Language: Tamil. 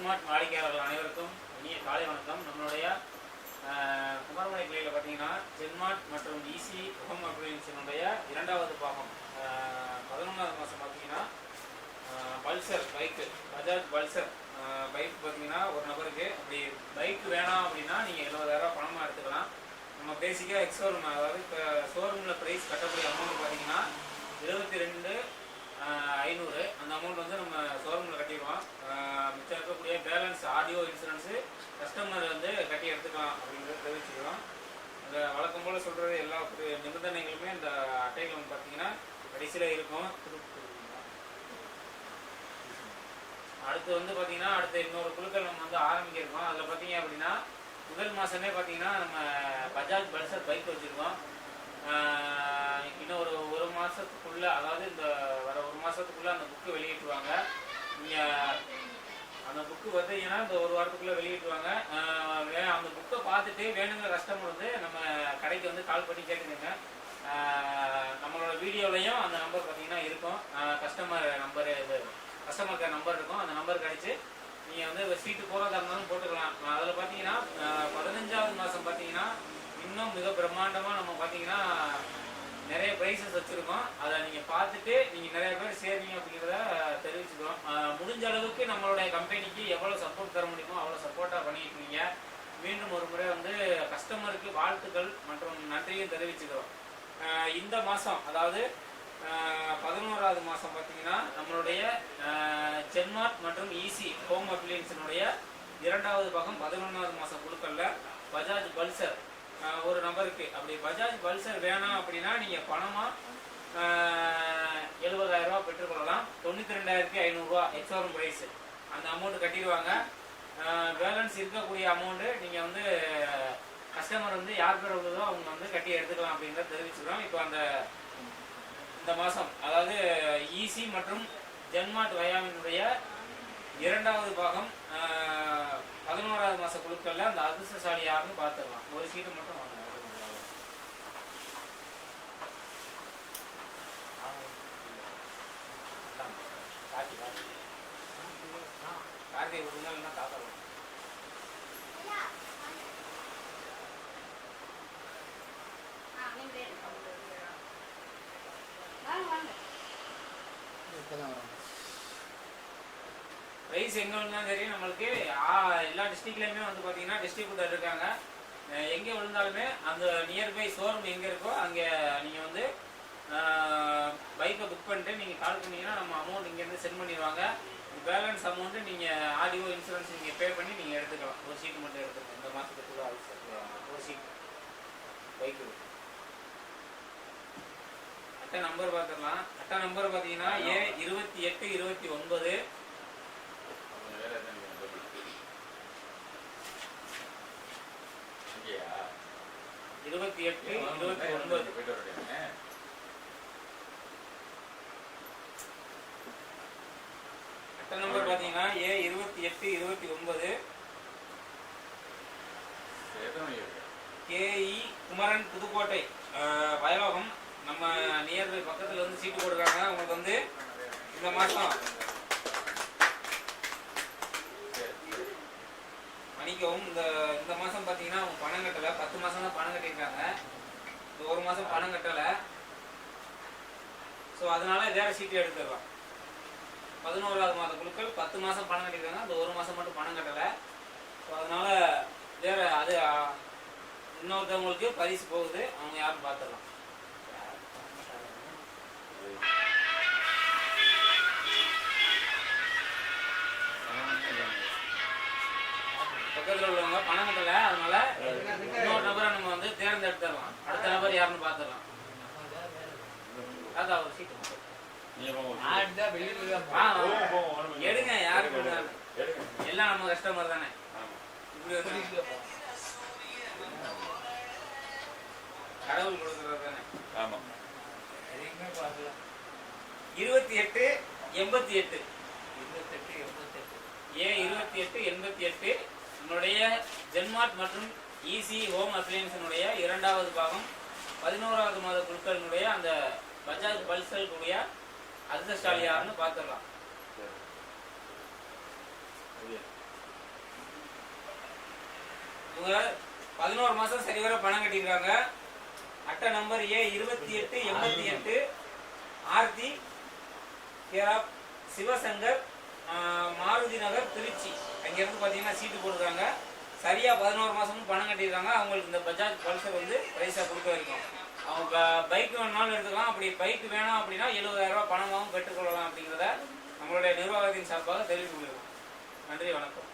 ஜென்மார்ட் வாடிக்கையாளர்கள் அனைவருக்கும் இனிய காலை வணக்கம். நம்மளுடைய ஆஹ், கிளையில் பார்த்தீங்கன்னா ஜென்மார்ட் மற்றும் ஈசி ஹோம் அப்ளையன்ஸினுடைய இரண்டாவது பாகம் பதினொன்றாவது மாதம் பார்த்தீங்கன்னா Pulsar bike Bajaj Pulsar bike பார்த்தீங்கன்னா ஒரு நபருக்கு அப்படி பைக் வேணாம் அப்படின்னா நீங்கள் எழுபதாயிரம் பணமாக எடுத்துக்கலாம். நம்ம பேசிக்காக எக்ஸ் ஷோரூம் அதாவது இப்போ ஷோரூமில் ப்ரைஸ் கட்டக்கூடிய அமௌண்ட் பார்த்தீங்கன்னா இருபத்தி ரெண்டு ஐநூறு. அந்த அமௌண்ட் வந்து நம்ம ஷோரூமில் கட்டிடுவோம். மிச்சம் இருக்கக்கூடிய பேலன்ஸ் ஆடியோ இன்சூரன்ஸு கஸ்டமர் வந்து கட்டி எடுத்துக்கலாம் அப்படிங்கிறத தெரிவிச்சுக்கிறோம் இந்த வழக்கம் போல் சொல்கிறது எல்லா நிபந்தனைகளுமே இந்த அட்டைகள் வந்து பார்த்தீங்கன்னா கடைசியில் இருக்கும். அடுத்து வந்து பார்த்தீங்கன்னா அடுத்த இன்னொரு குழுக்கள் நம்ம வந்து ஆரம்பிக்கிறோம். அதில் பார்த்தீங்க அப்படின்னா முதல் மாதமே பார்த்தீங்கன்னா நம்ம பஜாஜ் பல்சர் பைக் வச்சுருக்கோம். இன்னும் ஒரு ஒரு மாதத்துக்குள்ளே அதாவது இந்த வர ஒரு மாதத்துக்குள்ளே அந்த புக்கு வெளியிட்டுருவாங்க. நீங்கள் அந்த புக்கு பார்த்தீங்கன்னா இந்த ஒரு வாரத்துக்குள்ளே வெளியிட்டுருவாங்க. வே- அந்த புக்கை பார்த்துட்டு வேணுங்கிற கஸ்டமர் வந்து நம்ம கடைக்கு வந்து கால் பண்ணி கேட்டுக்கோங்க. நம்மளோட வீடியோலையும் அந்த நம்பர் பார்த்தீங்கன்னா இருக்கும். கஸ்டமர் நம்பர் இது கஸ்டமர் கேர் நம்பர் இருக்கும். அந்த நம்பர் கிடச்சி நீங்கள் வந்து சீட்டு போகிறதா இருந்தாலும் போட்டுக்கலாம். அதில் பார்த்து ஆஹ் பதினஞ்சாவது மாதம் பார்த்தீங்கன்னா மிக பிரம்மாண்டமாக நம்ம பார்த்தீங்கன்னா நிறைய ப்ரைஸஸ் வச்சுருக்கோம். அதை நீங்கள் பார்த்துட்டு நீங்கள் நிறைய பேர் சேருவீங்க அப்படிங்கிறத தெரிவிச்சுக்கிறோம். முடிஞ்ச அளவுக்கு நம்மளுடைய கம்பெனிக்கு எவ்வளோ சப்போர்ட் தர முடியுமோ அவ்வளோ சப்போர்ட்டாக பண்ணிட்டு இருக்கீங்க மீண்டும் ஒரு முறை வந்து கஸ்டமருக்கு வாழ்த்துக்கள் மற்றும் நன்றியும் தெரிவிச்சுக்கிறோம். இந்த மாதம் அதாவது பதினோராவது மாதம் பார்த்தீங்கன்னா நம்மளுடைய ஆஹ் ஜென்மார்ட் மற்றும் ஈசி ஹோம் அப்ளியன்ஸினுடைய இரண்டாவது பாகம் பதினொன்றாவது மாதம் குழுக்களில் பஜாஜ் பல்சர் ஒரு நபருக்கு அப்படி பஜாஜ் பல்சர் வேணாம் அப்படின்னா நீங்கள் பணமாக எழுபதாயிரம் ரூபா பெற்றுக்கொள்ளலாம் தொண்ணூற்றி ரெண்டாயிரத்தி ஐநூறுரூவா எக்ஸோரம் ப்ரைஸ் அந்த அமௌண்ட் கட்டிடுவாங்க. பேலன்ஸ் இருக்கக்கூடிய அமௌண்ட்டு நீங்கள் வந்து கஸ்டமர் வந்து யார் பேர் உள்ளதோ அவங்க வந்து கட்டி எடுத்துக்கலாம் அப்படின்றத தெரிவிச்சுக்கிறோம். இப்போ அந்த இந்த மாதம் அதாவது ஈசி மற்றும் ஜென்மார்ட் வயாமினுடைய இரண்டாவது பாகம் மாத குழுக்களில் அந்த அதிர்ஷ்டசாலி யாருன்னு பார்த்துடலாம் ஒரு சீட்டு மட்டும் வாங்க. கார்த்தி கார்த்தி கார்த்திகை இருந்தாலும் தாத்தா வரும். ரைஸ் எங்கே விழுந்தாலும் சரி நம்மளுக்கு எல்லா டிஸ்ட்ரிக்ட்லேயுமே வந்து பார்த்தீங்கன்னா டிஸ்ட்ரிபியூட்டர் இருக்காங்க. எங்கே விழுந்தாலுமே அந்த நியர்பை ஷோரூம் எங்கே இருக்கோ அங்கே நீங்கள் வந்து பைக்கை புக் பண்ணிட்டு நீங்கள் கால் பண்ணீங்கன்னா நம்ம அமௌண்ட் இங்கேருந்து சென்ட் பண்ணிடுவாங்க. பேலன்ஸ் அமௌண்ட்டு நீங்கள் ஆடியோ இன்சூரன்ஸ் நீங்கள் பே பண்ணி நீங்கள் எடுத்துக்கலாம். ஒரு சீட் மட்டும் எடுத்துக்கலாம். இந்த மாசத்துக்குள்ள ஒரு சீட் பைக்கு அட்டை நம்பர் பார்த்துடலாம் அட்டை நம்பர் பார்த்தீங்கன்னா ஏ இருபத்தி எட்டு இருபத்தி ஒன்பது. இருபத்தி எட்டு இருபத்தி ஒன்பது. அட்டை நம்பர் பார்த்தீங்கன்னா ஏ இருபத்தி எட்டு இருபத்தி ஒன்பது. கேஇ குமரன் புதுக்கோட்டை. வயலோகம். நம்ம நியர் பக்கத்தில் வந்து சீட்டு போடுறாங்க உங்களுக்கு வந்து இந்த மாதம் மன்னிக்கவும் இந்த இந்த மாதம் பார்த்தீங்கன்னா அவங்க பணம் கட்டலை. பத்து மாதம் தான் பணம் கட்டியிருக்காங்க. இந்த ஒரு மாதம் பணம் கட்டலை. ஸோ அதனால வேறு சீட்டு எடுத்துடலாம். பதினோராவது மாத குழுக்கள் பத்து மாதம் பணம் கட்டியிருக்காங்க. அந்த ஒரு மாதம் மட்டும் பணம் கட்டலை. ஸோ அதனால வேற அது இன்னொருத்தவங்களுக்கு பரிசு போகுது. அவங்க யாரும் பார்த்துடலாம் நபர் யாருன்னு பார்த்துடலாம். அதான் ஒரு சீட்டு. மட்டும். ஆ, எடுங்க யாருக்கு வேணாலும். எல்லாம் நம்ம கஸ்டமர் தானே. கடவுள் கொடுக்குறது தானே. இருபத்தி எட்டு எண்பத்தி எட்டு. ஏ இருபத்தி எட்டு எண்பத்தி எட்டு. நம்மளுடைய ஜென்மார்ட் மற்றும் ஈசி ஹோம் அப்ளையன்ஸினுடைய இரண்டாவது பாகம். பதினோராவது மாத குழுக்களினுடைய அந்த பஜாஜ் பல்சல் கூடிய அதிர்ஷ்டசாலி யாருன்னு பார்த்துடலாம் இவங்க பதினோரு மாசம் சரி வர பணம் கட்டியிருக்காங்க. அட்டை நம்பர் ஏ இருபத்தி எட்டு எண்பத்தி எட்டு ஆர்த்தி கேராப் சிவசங்கர் மாருதி நகர் திருச்சி. அங்கேருந்து பார்த்தீங்கன்னா சீட்டு போடுறாங்க சரியாக பதினோரு மாதமும் பணம் கட்டியிருக்காங்க. அவங்களுக்கு இந்த பஜாஜ் பல்சர் வந்து பைசா கொடுக்க வரைக்கும். அவங்க பைக் வேணுனாலும் எடுத்துக்கலாம். அப்படி பைக் வேணாம் அப்படின்னா 70000 பணமாகவும் பெற்றுக்கொள்ளலாம் அப்படிங்கிறத நம்மளுடைய நிர்வாகத்தின் சார்பாக தெரிவித்துக் கொள்கிறோம். நன்றி வணக்கம்.